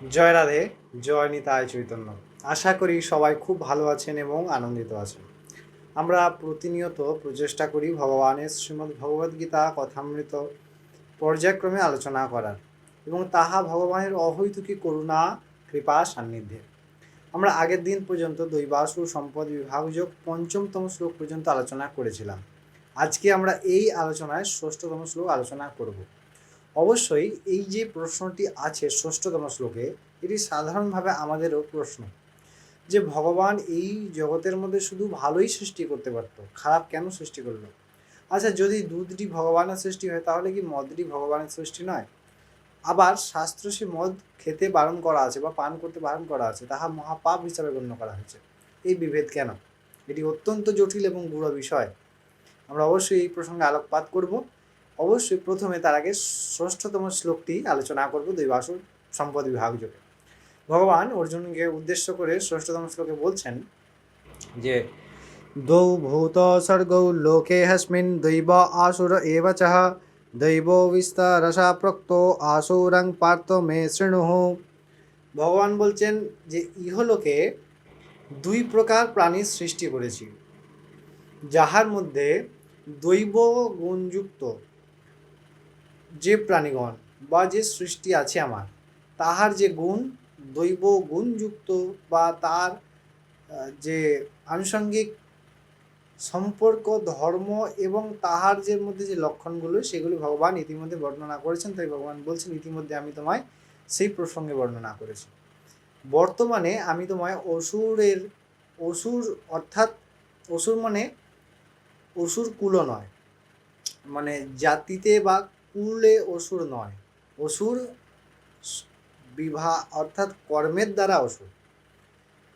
জয় রাধে, জয় নিতায় চৈতন্য। আশা করি সবাই খুব ভালো আছেন এবং আনন্দিত আছেন। আমরা প্রতিনিয়ত প্রচেষ্টা করি ভগবানের শ্রীমদ্ ভগবদ্গীতা কথামৃত পর্যায়ক্রমে আলোচনা করার এবং তাহা ভগবানের অহৈতুকী করুণা, কৃপা, সান্নিধ্যে। আমরা আগের দিন পর্যন্ত দৈবাসুর সম্পদ বিভাগযোগ পঞ্চমতম শ্লোক পর্যন্ত আলোচনা করেছিলাম। আজকে আমরা এই আলোচনায় ষষ্ঠতম শ্লোক আলোচনা করব। অবশ্যই এই যে প্রশ্নটি আছে ষষ্ঠতম শ্লোকে, এটি সাধারণভাবে আমাদেরও প্রশ্ন। যে ভগবান এই জগতের মধ্যে শুধু ভালোই সৃষ্টি করতে পারতো, খারাপ কেন সৃষ্টি করল? আচ্ছা যদি দুধটি ভগবানের সৃষ্টি হয়, তাহলে কি মদটি ভগবানের সৃষ্টি নয়? আবার শাস্ত্র সে মদ খেতে বারণ করা আছে বা পান করতে বারণ করা আছে, তাহা মহাপাপ হিসাবে গণ্য করা হয়েছে। এই বিভেদ কেন? এটি অত্যন্ত জটিল এবং গূঢ় বিষয়। আমরা অবশ্যই এই প্রসঙ্গে আলোকপাত করব। অবশ্যই প্রথমে তার আগে ষষ্ঠতম শ্লোকটি আলোচনা করব দৈবাসুর সম্পদ বিভাগ যোগে ভগবান অর্জুনকে উদ্দেশ্য করে ষষ্ঠতম শ্লোকে বলছেন যে দ্বৌ ভূত সর্গৌ লোকে হস্মিন দৈব আসুর এব চহ, দৈব বিস্তারসা প্রক্ত আসুরং পার্থ মে শৃণুহ ভগবান বলছেন যে, ইহলোকে দুই প্রকার প্রাণীর সৃষ্টি করেছি, যাহার মধ্যে দৈব গুণযুক্ত যে প্রাণীগণ বা যে সৃষ্টি আছে আমার, তাহার যে গুণ, দৈব গুণযুক্ত বা তার যে আনুষঙ্গিক সম্পর্ক, ধর্ম এবং তাহার যে মধ্যে যে লক্ষণগুলো, সেগুলি ভগবান ইতিমধ্যে বর্ণনা করেছেন। তাই ভগবান বলছেন, ইতিমধ্যে আমি তোমায় সেই প্রসঙ্গে বর্ণনা করেছি। বর্তমানে আমি তোমায় অসুরের, অসুর অর্থাৎ অসুর মানে অসুর কুলো নয়। মানে জাতিতে বা কুলে অসুর নয়। অসুর বিভা অর্থাৎ কর্মের দ্বারা অসুর।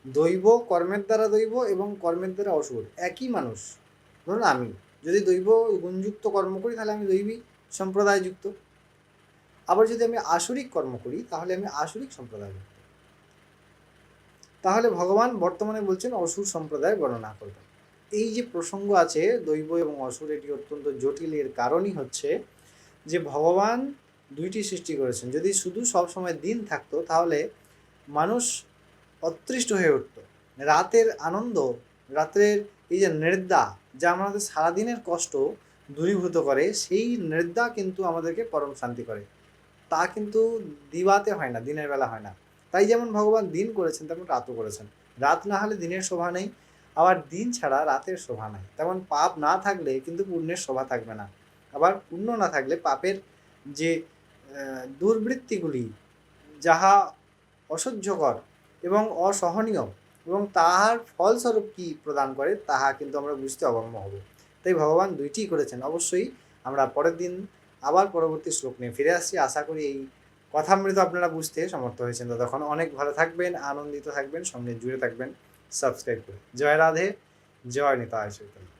দৈব কর্মের দ্বারা দৈব এবং কর্মের দ্বারা অসুর। একই মানুষ। ধরুন আমি, যদি দৈব গুণযুক্ত কর্ম করি, তাহলে আমি দৈবী সম্প্রদায়যুক্ত। আবার যদি আমি আসরিক কর্ম করি, তাহলে আমি আসরিক সম্প্রদায়যুক্ত। তাহলে ভগবান বর্তমানে বলছেন, অসুর সম্প্রদায় বর্ণনা করবেন। এই যে প্রসঙ্গ আছে দৈব এবং অসুর, এটি অত্যন্ত জটিল। এর কারণই হচ্ছে যে ভগবান দুইটি সৃষ্টি করেছেন, যদি শুধু সব সময় দিন থাকতো, তাহলে মানুষ অতৃষ্ট হয়ে উঠত। রাতের আনন্দ, রাতের এই যে নির্দা যা আমাদের সারাদিনের কষ্ট দূরীভূত করে, সেই নির্দা কিন্তু আমাদেরকে পরম শান্তি করে। তা কিন্তু দিবাতে হয় না, দিনের বেলা হয় না। তাই যেমন ভগবান দিন করেছেন, তেমন রাতও করেছেন। রাত না হলে দিনের শোভা নেই, আবার দিন ছাড়া রাতের শোভা নাই। তেমন পাপ না থাকলে কিন্তু পুণ্যের শোভা থাকবে না। আবার পুণ্য না থাকলে পাপের যে দুর্বৃত্তিগুলি, যাহা অসহ্যকর এবং অসহনীয় এবং তাহার ফলস্বরূপ কি প্রদান করে, তাহা কিন্তু আমরা বুঝতে অগম্য হব। তাই ভগবান দুইটি করেছেন। অবশ্যই আমরা পরের দিন আবার পরবর্তী শ্লোক নিয়ে ফিরে আসছি। আশা করি এই কথামৃত আপনারা বুঝতে সমর্থ হয়েছেন। ততক্ষণ অনেক ভালো থাকবেন, আনন্দিত থাকবেন, সঙ্গে জুড়ে থাকবেন। সাবস্ক্রাইব করে। জয় রাধে, জয় নিতায় চৈতন্য।